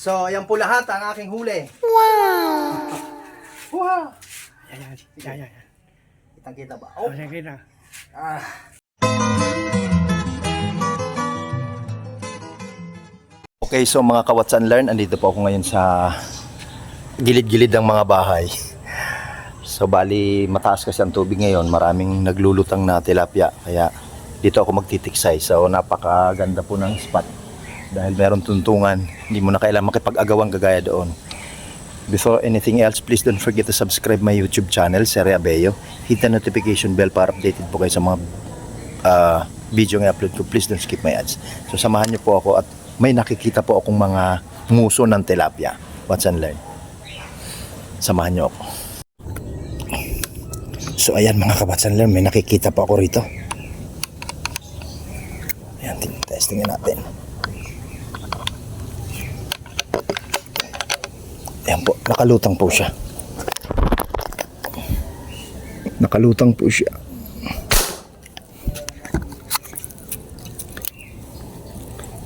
So, ayan po lahat ang aking huli. Wow! Wow! Yan, yan, yan, yan. yan. Kitang-kita ba? Oh, na. Ah. Okay, so mga kawats and learn, andito po ako ngayon sa gilid-gilid ng mga bahay. So bali mataas kasi ang tubig ngayon, maraming naglulutang na tilapia. Kaya dito ako magtitiksay. So napakaganda po ng spot. Dahil meron tuntungan, hindi mo na kailangan makipag-agawang gagaya doon. Before anything else, please don't forget to subscribe my YouTube channel, Sere Abello. Hit the notification bell para updated po kayo sa mga ah, video nga upload ko. Please don't skip my ads. So samahan niyo po ako at may nakikita po akong mga nguso ng tilapia. Watch and learn. Samahan niyo ako. So ayan mga kabatsan learn, may nakikita po ako rito. Ayan, tin- testingin natin. Ayan po, nakalutang po siya. Nakalutang po siya.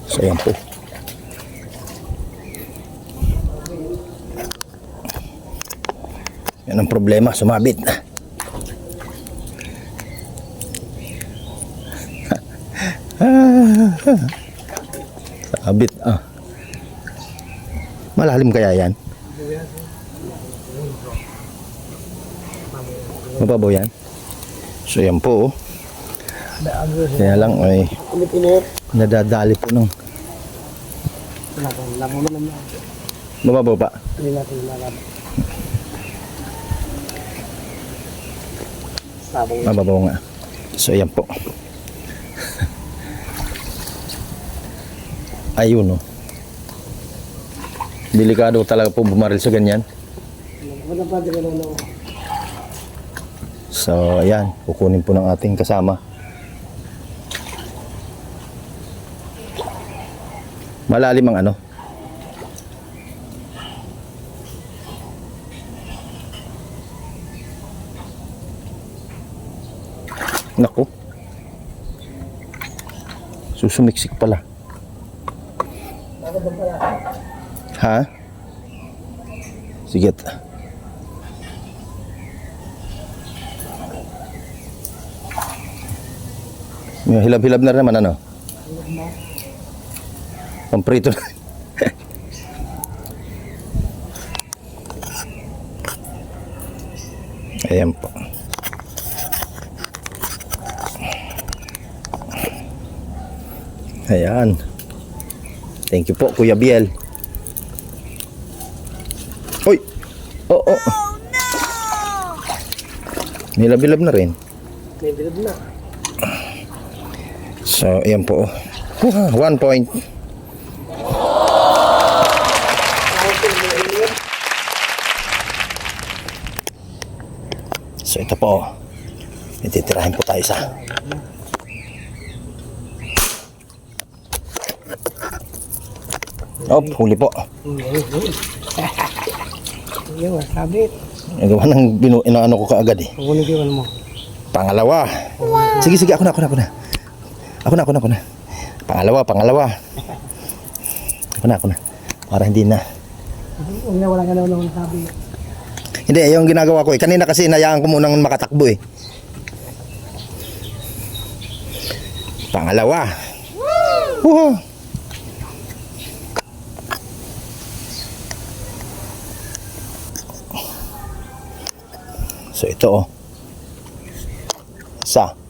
So ayan po. Yan ang problema, sumabit. Sabit ah. Malalim kaya yan? Mababaw yan? So yan po oh. Kaya lang ay nadadali po ng mo naman na. mababaw pa. Mababaw nga. So yan po. Ayun oh. Delikado talaga po bumaril sa ganyan. Wala pa, di ka na ano. So, ayan, kukunin po ng ating kasama. Malalim ang ano? Naku. Susumiksik pala. Ha? Sige. May hilab-hilab na rin naman ano? Pamprito na. Ayan po. Ayan. Thank you po, Kuya Biel. Uy! Oh, oh. Hilab-hilab na rin. Bilad na. So, ayan po. Huh, one point. So, ito po. Ititirahin po tayo sa Oh, huli po. Yung sabit. Nagawa ng binu inaano ko kaagad eh. Kukunin ko mo. Pangalawa. Sige, sige, ako na, ako na, ako na. Ako na, ako na, ako na. Pangalawa, pangalawa. Ako na, ako na. Para hindi na. Huwag na wala ka na naman sabit. Hindi, yung ginagawa ko eh. Kanina kasi inayaan ko munang makatakbo eh. Pangalawa. Wow! So ito oh. Isa.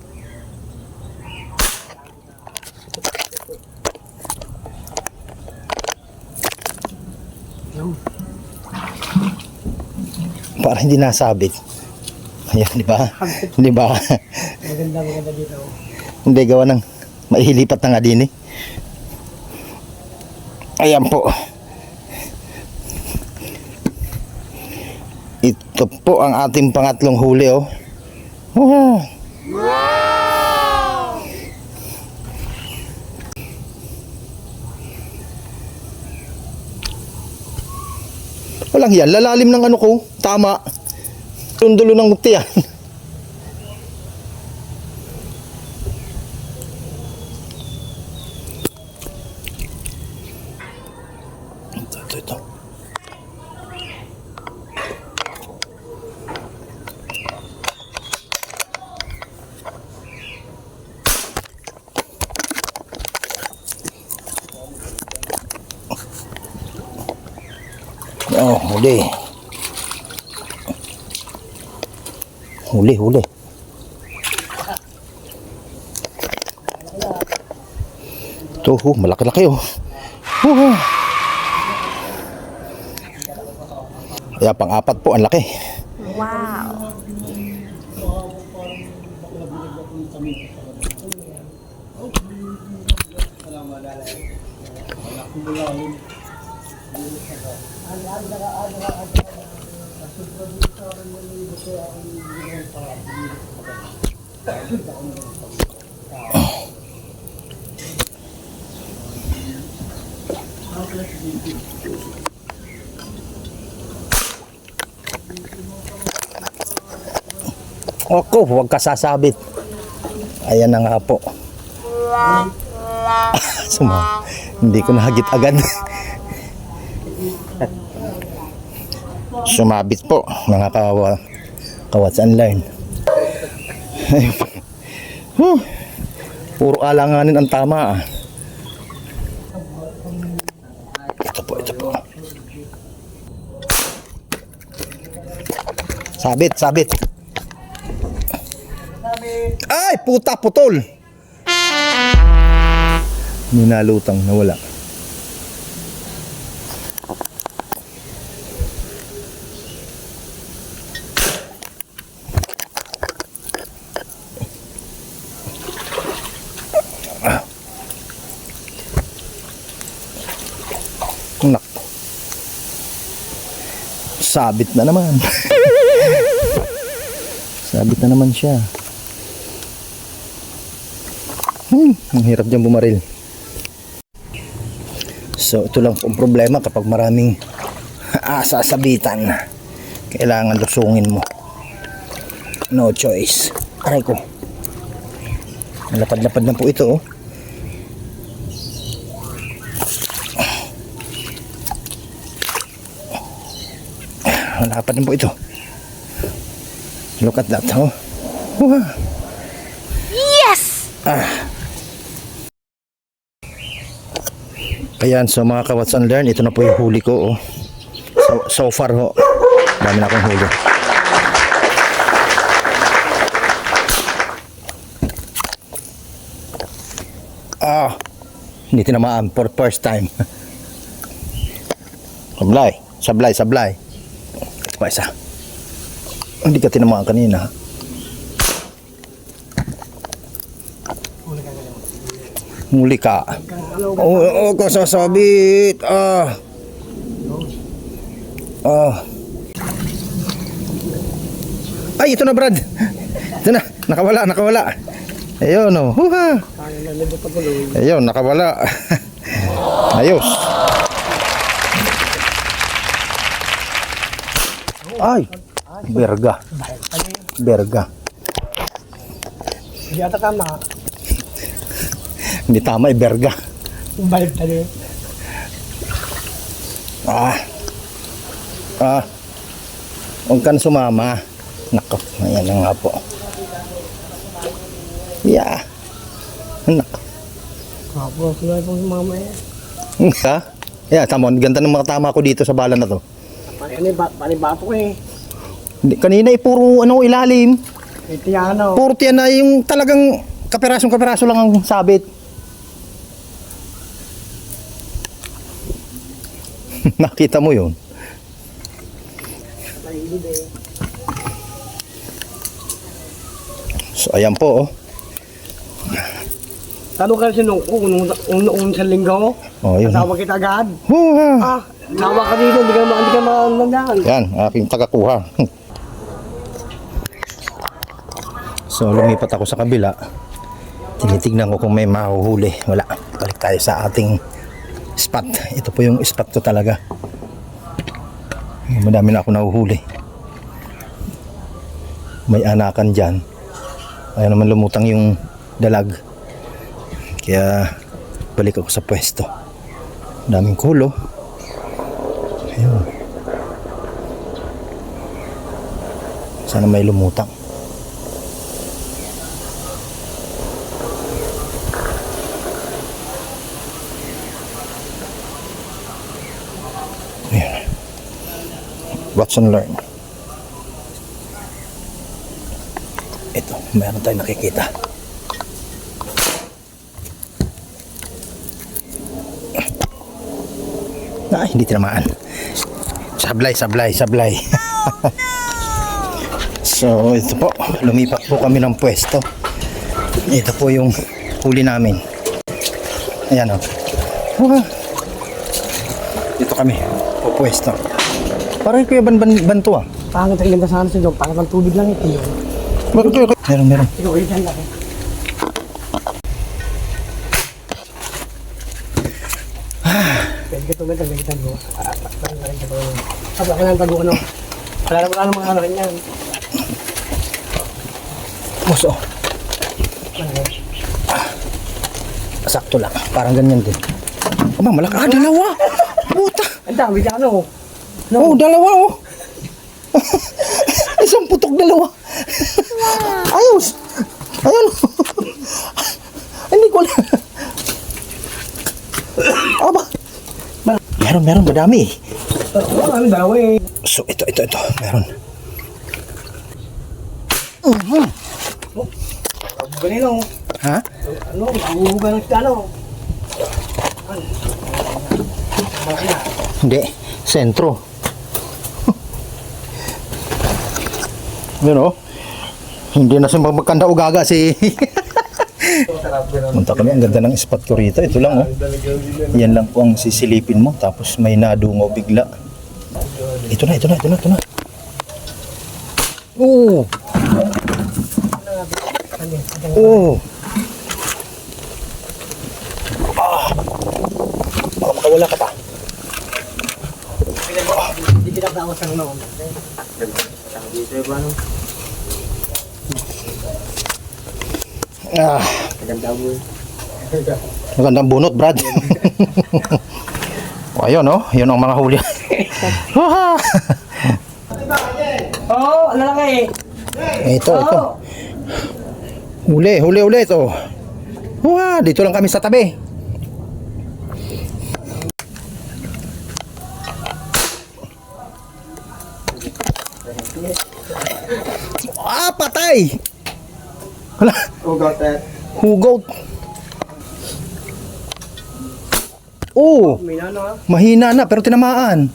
Para hindi nasabit. Ayan, di ba? Di ba? Maganda, maganda dito. Hindi gawa ng maihilipat na nga din eh. Ayan po. Ito po ang ating pangatlong huli oh. Wow! Walang yan, lalalim ng ano ko. Tama. Tundulo ng tiyan. Ito, huli. Huli, huli. Ito, oh, malaki-laki oh. Oh. Kaya pang-apat po, ang laki. Wow. Ako, huwag ka sasabit. Ayan na nga po. Suma, hindi ko nahagit agad. Sumabit po, mga kawa, kawats. Ayun. Huh. Puro alanganin ang tama ah. Ito po, ito po. Sabit, sabit. Ay, puta, putol. Ninalutang, nawala. Sabit na naman. Sabit na naman siya. Hmm, ang hirap dyan bumaril. So, ito lang po ang problema kapag maraming asasabitan. Kailangan lusungin mo. No choice. Aray ko. Lapad-lapad na po ito, oh. Lapad na po ito. Look at that, oh. Wow. Yes! Ayan, so mga kawats and learn, ito na po yung huli ko. Oh. So, so far ho, dami na akong huli. Ah, hindi tinamaan for first time. sablay, sablay, sablay. Pa isa. Hindi ka tinamaan kanina. Huli ka. Oo, oh, oh, kasasabit. Ah. Ah. Ay, ito na, Brad. Ito na. Nakawala, nakawala. Ayun, oh. Huha. Ayun, nakawala. Ayos. Ay. Berga. Berga. Hindi ata tama. Hindi tama, eh, berga. Balik tayo. Ah. Ah. Huwag kang sumama. Nako, ayan na nga po. Yeah. Nako. Kapo, kulay pong mama eh. Ha? Yeah, tama. Ganda ng mga tama ko dito sa bala na to. Ano ba, panibato ko eh. Hindi, Kanina ay puro ano, ilalim. Ito yan ano. Puro tiyan na yung talagang kapirasong kapiraso lang ang sabit. Nakita mo yun? Eh. So, ayan po, oh. Talo ka sinong ko, unong, unong, unong sa linggo. Oh, yun. Tawag kita agad. Huha. Ah, tawa ka dito, hindi ka hindi ka maandaan. Yan, aking tagakuha. So, lumipat ako sa kabila. Tinitignan ko kung may mahuhuli. Wala. Balik tayo sa ating spot. Ito po yung spot ko talaga. Madami na ako nahuhuli. May anakan dyan. Ayaw naman lumutang yung dalag. Kaya balik ako sa pwesto. Daming kulo. Ayun. Sana may lumutang. Ayan. Watch and learn. Ito, mayroon tayong nakikita. Ah, hindi tinamaan. Sablay, sablay, sablay. so, ito po. Lumipat po kami ng pwesto. Ito po yung huli namin. Ayan o. Oh. Dito kami. Po pwesto. Parang kuya ban, ban, banto ah. Pangit ang ganda sana sa doon. Pangit ang tubig lang ito yun. Meron, meron, meron. meron. Ikaw, yan lang. Ang gagitan mo. Ah, parang ka tulad. Sabi ako lang tago ano. Wala na wala mga ano rin yan. Puso. Sakto lang. Parang ganyan din. Aba, malaki. Ah, dalawa. Puta. Ang dami dyan ano. Oh, dalawa oh. Isang putok dalawa. Ayos. Ayan. Hindi ko na. Aba. Meron, meron. Madami. Oo, ano dalawa eh. So, ito, ito, ito. Meron. Ganito. Ha? Ano, mahuhugan ng na. Hindi. Sentro. Yun oh. Hindi na siya magkanda ugaga si... Punta kami. Ang ganda ng spot ko rito. Ito lang oh. Yan lang po ang sisilipin mo. Tapos may nadungaw bigla. Ito na, ito na, ito na, ito na. Oo. Oo. Ah. Baka makawala ka pa. Hindi kita tawas ang ano. Dito ba ano? Ah. Maganda mo. Magandang bunot, Brad. o, ayun, oh. Yun ang mga huli. Oo, oh, ano lang eh. ito, ito. Huli, huli ulit, oh. Wah, dito lang kami sa tabi. Ah, patay! Wala. Who got that? Hugot. Oh, ah. mahina na pero tinamaan.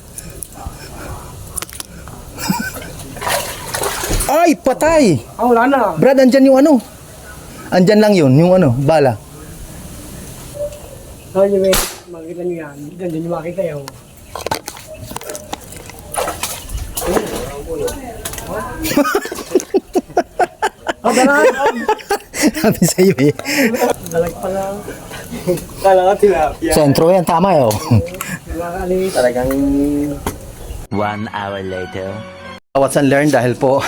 Ay, patay! Ah, wala na. Brad, andyan yung ano? Andyan lang yun, yung ano, bala. So, yung may makikita nyo yan. Diyan yung makita yun. Oh, dalag! Sabi sa'yo eh. Dalag pa lang. Kala ka tilapia. Sentro yan, tama yun. Nakakalis. Talagang One hour later. What's and learn dahil po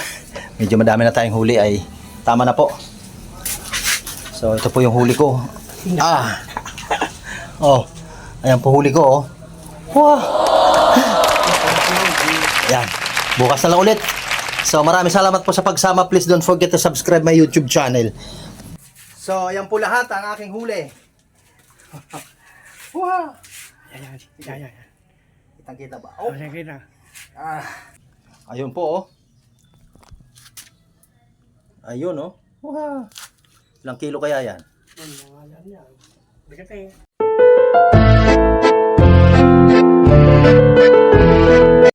medyo madami na tayong huli ay tama na po. So ito po yung huli ko. Ah. Oh. Ayan po huli ko oh. Wow. Yan. Bukas na lang ulit. So maraming salamat po sa pagsama. Please don't forget to subscribe my YouTube channel. So ayan po lahat ang aking huli. wow! Ayan, ayan, ayan. Kitang kita ba? Oh. Ayan, kita. Ah. Ayun po oh. Ayun oh. Wow. Ilang kilo kaya yan? Ayan, ayan. Bigat eh.